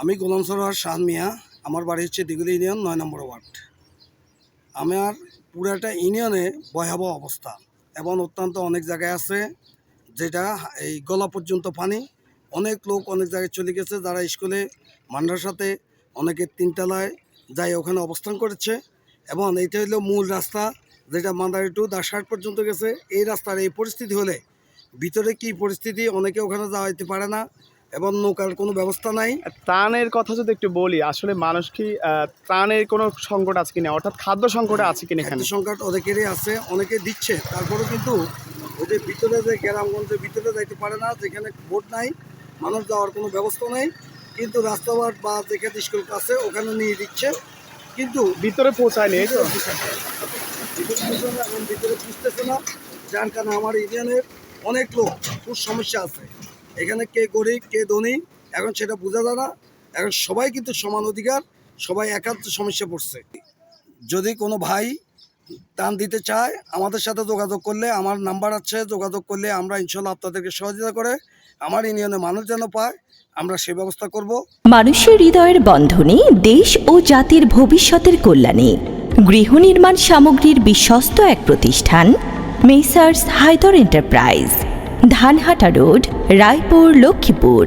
আমি গোলাম সরোয়ার শাহ মিয়া। আমার বাড়ি হচ্ছে দিগুলি ইউনিয়ন, নয় নম্বর ওয়ার্ড। আমার পুরাটা ইউনিয়নে ভয়াবহ অবস্থা এবং অত্যন্ত অনেক জায়গায় আছে যেটা এই গলা পর্যন্ত পানি। অনেক লোক অনেক জায়গায় চলে গেছে যারা স্কুলে, মাদ্রাসাতে, অনেকে তিনতলায় যাই ওখানে অবস্থান করেছে এবং এটা হলো মূল রাস্তা যেটা মান্দারি টু দাসহাট পর্যন্ত গেছে। এই রাস্তার এই পরিস্থিতি হলে ভিতরে কি পরিস্থিতি? অনেকে ওখানে যাওয়া যেতে পারে না। এবং নৌকার কোনো ব্যবস্থা নাই। ত্রাণের কথা যদি একটু বলি আসলে মানুষ কি ত্রাণের কোনো সংকট আছে কিনা? অর্থাৎ খাদ্য সংকট আছে কিনা এখানে? খাদ্য সংকট অনেকেরই আছে অনেকে দিচ্ছে। তারপরে কিন্তু ওদের ভিতরে যে গ্রামগঞ্জের ভিতরে যাইতে পারে না যেখানে ভোট নাই মানুষ যাওয়ার কোনো ব্যবস্থা নেই কিন্তু রাস্তাঘাট বা যেখানে স্কুল আছে ওখানে নিয়ে দিচ্ছে। কিন্তু ভিতরে পৌঁছায়নি পৌঁছানো এখন ভিতরে পুষতেছে না। যার কারণে আমার ইউনিয়নের অনেক লোক খুব সমস্যা আছে। এখানে কে গরিব, কে ধনী, এখন সেটা বোঝা যায় না। এখন সবাই কিন্তু সমান অধিকার, সবাই একান্ত সমস্যা পড়ছে। যদি কোনো ভাই দান দিতে চায়, আমাদের সাথে যোগাযোগ করলে, আমার নাম্বার আছে, যোগাযোগ করলে আমরা ইনশাল্লাহ আপনাদেরকে সহযোগিতা করে, আমার ইউনিয়নে মানুষ যেন পায়, আমরা সে ব্যবস্থা করব। মানুষের হৃদয়ের বন্ধনে দেশ ও জাতির ভবিষ্যতের কল্যাণে গৃহ নির্মাণ সামগ্রীর বিশ্বস্ত এক প্রতিষ্ঠান, messrs Haider enterprise. Dhanhata road Raipur Lakshmipur.